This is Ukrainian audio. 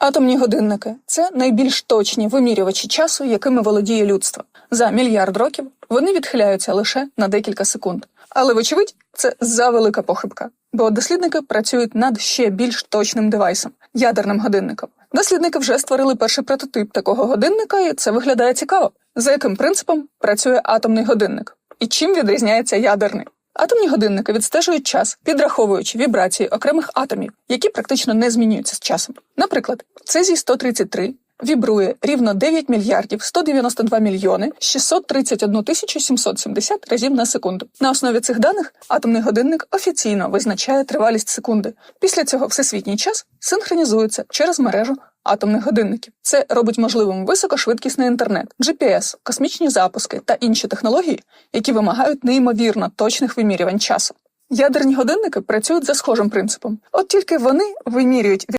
Атомні годинники це найбільш точні вимірювачі часу, якими володіє людство. За мільярд років вони відхиляються лише на декілька секунд. Але, вочевидь, це завелика похибка, бо дослідники працюють над ще більш точним девайсом ядерним годинником. Дослідники вже створили перший прототип такого годинника, і це виглядає цікаво. За яким принципом працює атомний годинник? І чим відрізняється ядерний? Атомні годинники відстежують час, підраховуючи вібрації окремих атомів, які практично не змінюються з часом. Наприклад, цезій 133 вібрує рівно 9 мільярдів 192 мільйони 631 тисячу 770 разів на секунду. На основі цих даних атомний годинник офіційно визначає тривалість секунди. Після цього всесвітній час синхронізується через мережу атомних годинників. Це робить можливим високошвидкісний інтернет, GPS, космічні запуски та інші технології, які вимагають неймовірно точних вимірювань часу. Ядерні годинники працюють за схожим принципом, от тільки вони вимірюють